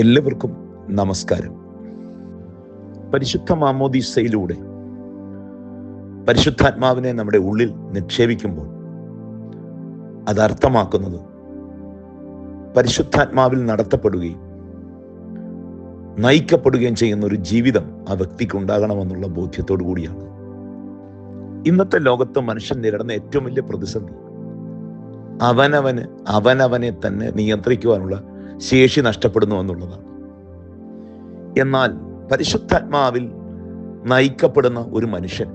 എല്ലാവർക്കും നമസ്കാരം. പരിശുദ്ധ മാമോദീസയിലൂടെ പരിശുദ്ധാത്മാവിനെ നമ്മുടെ ഉള്ളിൽ നിക്ഷേപിക്കുമ്പോൾ അത് അർത്ഥമാക്കുന്നത് പരിശുദ്ധാത്മാവിൽ നടത്തപ്പെടുകയും നയിക്കപ്പെടുകയും ചെയ്യുന്ന ഒരു ജീവിതം ആ വ്യക്തിക്ക് ഉണ്ടാകണമെന്നുള്ള ബോധ്യത്തോടു കൂടിയാണ്. ഇന്നത്തെ ലോകത്ത് മനുഷ്യൻ നേരിടുന്ന ഏറ്റവും വലിയ പ്രതിസന്ധി അവനവന് അവനവനെ തന്നെ നിയന്ത്രിക്കുവാനുള്ള ശേഷി നഷ്ടപ്പെടുന്നു എന്നുള്ളതാണ്. എന്നാൽ പരിശുദ്ധാത്മാവിൽ നയിക്കപ്പെടുന്ന ഒരു മനുഷ്യൻ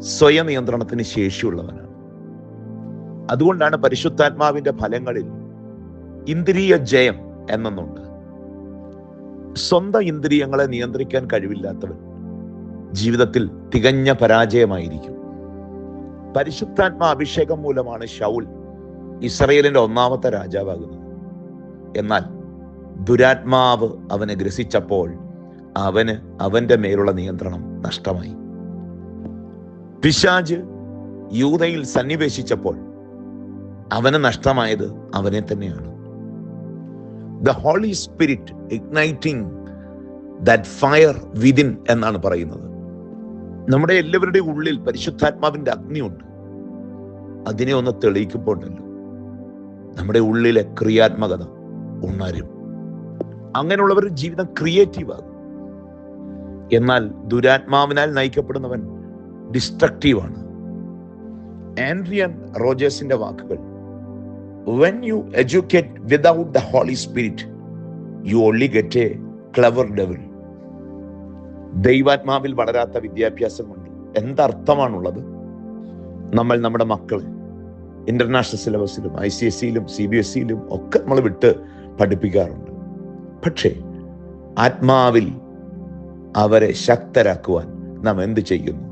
സ്വയം നിയന്ത്രണത്തിന് ശേഷിയുള്ളവനാണ്. അതുകൊണ്ടാണ് പരിശുദ്ധാത്മാവിന്റെ ഫലങ്ങളിൽ ഇന്ദ്രിയ ജയം എന്നൊന്നുണ്ട്. സ്വന്തം ഇന്ദ്രിയങ്ങളെ നിയന്ത്രിക്കാൻ കഴിവില്ലാത്തവൻ ജീവിതത്തിൽ തികഞ്ഞ പരാജയമായിരിക്കും. പരിശുദ്ധാത്മാ അഭിഷേകം മൂലമാണ് ഷൗൽ ഇസ്രയേലിന്റെ ഒന്നാമത്തെ രാജാവാകുന്നത്. എന്നാൽ ദുരാത്മാവ് അവനെ ഗ്രസിച്ചപ്പോൾ അവന് അവന്റെ മേലുള്ള നിയന്ത്രണം നഷ്ടമായി. പിശാജ് യൂതയിൽ സന്നിവേശിച്ചപ്പോൾ അവന് നഷ്ടമായത് അവനെ തന്നെയാണ്. The holy spirit igniting that fire within എന്നാണ് പറയുന്നത്. നമ്മുടെ എല്ലാവരുടെ ഉള്ളിൽ പരിശുദ്ധാത്മാവിന്റെ അഗ്നിയുണ്ട് അതിനെ ഒന്ന് തെളിയിക്കുമ്പോണ്ടല്ലോ. നമ്മുടെ ഉള്ളിലെ ക്രിയാത്മകത. ഉണരും. അങ്ങനെയുള്ളവർ ജീവിതം ക്രിയേറ്റീവ് ആകും. എന്നാൽ ദുരാത്മാവിനാൽ നയിക്കപ്പെടുന്നവൻ ഡിസ്ട്രക്റ്റീവ് ആണ്. ആൻഡ്രിയൻ റോജേഴ്സിന്റെ വാക്കുകൾ when you educate without the holy spirit you only get a clever devil ദൈവാത്മാവിൽ വളരാത്ത വിദ്യാഭ്യാസം കൊണ്ട് എന്തർത്ഥമാണുള്ളത്? നമ്മൾ നമ്മുടെ മക്കളെ ഇന്റർനാഷണൽ സിലബസിലും ഐ സി എസ് സിയിലും സി ബി എസ് സിയിലും ഒക്കെ നമ്മൾ വിട്ട് പഠിപ്പിക്കാറുണ്ട്. പക്ഷേ ആത്മാവിൽ അവരെ ശക്തരാക്കുവാൻ നാം എന്ത് ചെയ്യുന്നു?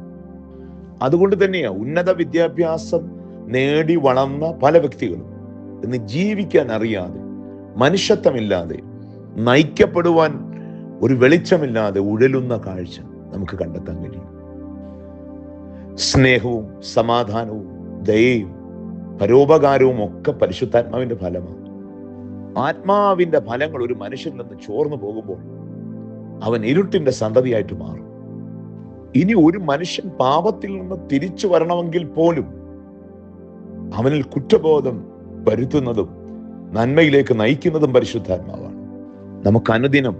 അതുകൊണ്ട് തന്നെയാണ് ഉന്നത വിദ്യാഭ്യാസം നേടി വളർന്ന പല വ്യക്തികളും ഇന്ന് ജീവിക്കാൻ അറിയാതെ മനുഷ്യത്വമില്ലാതെ നയിക്കപ്പെടുവാൻ ഒരു വെളിച്ചമില്ലാതെ ഉഴലുന്ന കാഴ്ച നമുക്ക് കണ്ടെത്താൻ കഴിയും. സ്നേഹവും സമാധാനവും ദയയും പരോപകാരവും ഒക്കെ പരിശുദ്ധാത്മാവിന്റെ ഫലമാണ്. ആത്മാവിന്റെ ഫലങ്ങൾ ഒരു മനുഷ്യനിൽ നിന്ന് ചോർന്നു പോകുമ്പോൾ അവൻ ഇരുട്ടിന്റെ സന്തതിയായിട്ട് മാറും. ഇനി ഒരു മനുഷ്യൻ പാപത്തിൽ നിന്ന് തിരിച്ചു വരണമെങ്കിൽ പോലും അവനിൽ കുറ്റബോധം വരുത്തുന്നതും നന്മയിലേക്ക് നയിക്കുന്നതും പരിശുദ്ധാത്മാവാണ്. നമുക്ക് അനുദിനം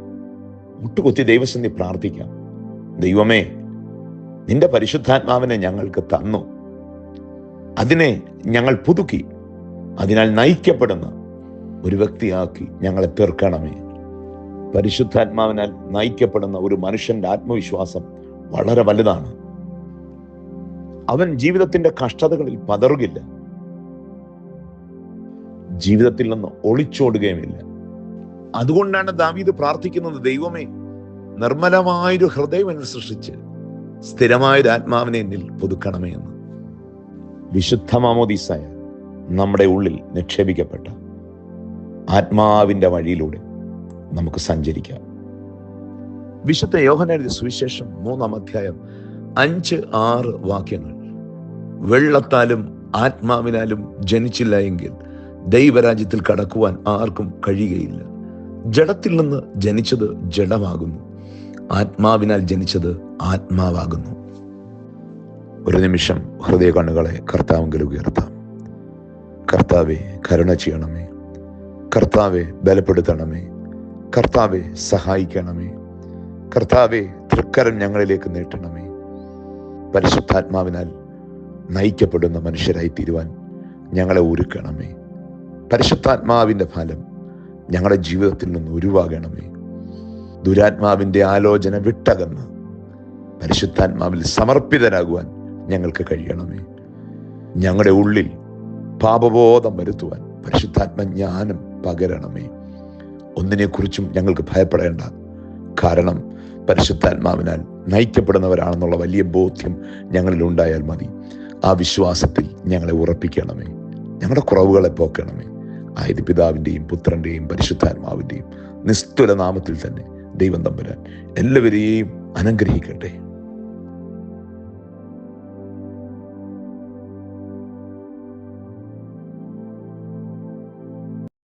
മുട്ടുകുത്തി ദൈവസന്ധി പ്രാർത്ഥിക്കാം. ദൈവമേ നിന്റെ പരിശുദ്ധാത്മാവിനെ ഞങ്ങൾക്ക് തന്നു. അതിനെ ഞങ്ങൾ പുതുക്കി. അതിനാൽ നയിക്കപ്പെടുന്ന ഒരു വ്യക്തിയാക്കി ഞങ്ങളെ തീർക്കണമേ. പരിശുദ്ധാത്മാവിനാൽ നയിക്കപ്പെടുന്ന ഒരു മനുഷ്യന്റെ ആത്മവിശ്വാസം വളരെ വലുതാണ്. അവൻ ജീവിതത്തിന്റെ കഷ്ടതകളിൽ പതറുകില്ല ജീവിതത്തിൽ നിന്ന് ഒളിച്ചോടുകയുമില്ല. അതുകൊണ്ടാണ് ദാവീദ് പ്രാർത്ഥിക്കുന്നത് ദൈവമേ നിർമ്മലമായൊരു ഹൃദയം എന്നെ സൃഷ്ടിച്ച് സ്ഥിരമായൊരു ആത്മാവിനെ എന്നിൽ പുതുക്കണമേ എന്ന്. വിശുദ്ധ മാമോദീസായ നമ്മുടെ ഉള്ളിൽ നിക്ഷേപിക്കപ്പെട്ട ആത്മാവിന്റെ വഴിയിലൂടെ നമുക്ക് സഞ്ചരിക്കാം. വിശുദ്ധ യോഹനെഴുതിയ സുവിശേഷം മൂന്നാം അധ്യായം അഞ്ച് ആറ് വാക്യങ്ങൾ. വെള്ളത്താലും ആത്മാവിനാലും ജനിച്ചില്ല എങ്കിൽ ദൈവരാജ്യത്തിൽ കടക്കുവാൻ ആർക്കും കഴിയുകയില്ല. ജഡത്തിൽ നിന്ന് ജനിച്ചത് ജഡമാകുന്നു. ആത്മാവിനാൽ ജനിച്ചത് ആത്മാവാകുന്നു. ഒരു നിമിഷം ഹൃദയ കണ്ണുകളെ കർത്താവെങ്കിലും ഉയർത്താം. കർത്താവെ കരുണ ചെയ്യണമേ. കർത്താവെ ബലപ്പെടുത്തണമേ. കർത്താവെ സഹായിക്കണമേ. കർത്താവെ തൃക്കരം ഞങ്ങളിലേക്ക് നീട്ടണമേ. പരിശുദ്ധാത്മാവിനാൽ നയിക്കപ്പെടുന്ന മനുഷ്യരായി തീരുവാൻ ഞങ്ങളെ ഒരുക്കണമേ. പരിശുദ്ധാത്മാവിന്റെ ഫലം ഞങ്ങളുടെ ജീവിതത്തിൽ നിന്ന് ഉരുവാകണമേ. ദുരാത്മാവിന്റെ ആലോചന വിട്ടകന്ന് പരിശുദ്ധാത്മാവിൽ സമർപ്പിതരാകുവാൻ ഞങ്ങൾക്ക് കഴിയണമേ. ഞങ്ങളുടെ ഉള്ളിൽ പാപബോധം വരുത്തുവാൻ പരിശുദ്ധാത്മ ജ്ഞാനം പകരണമേ. ഒന്നിനെക്കുറിച്ചും ഞങ്ങൾക്ക് ഭയപ്പെടേണ്ട. കാരണം പരിശുദ്ധാത്മാവിനാൽ നയിക്കപ്പെടുന്നവരാണെന്നുള്ള വലിയ ബോധ്യം ഞങ്ങളിൽ ഉണ്ടായാൽ മതി. ആ വിശ്വാസത്തിൽ ഞങ്ങളെ ഉറപ്പിക്കണമേ. ഞങ്ങളുടെ കുറവുകളെ പോക്കണമേ. ആയത് പിതാവിന്റെയും പുത്രന്റെയും പരിശുദ്ധാത്മാവിന്റെയും നിസ്തുല നാമത്തിൽ തന്നെ ദൈവം തമ്പുരാൻ എല്ലാവരെയും അനുഗ്രഹിക്കട്ടെ.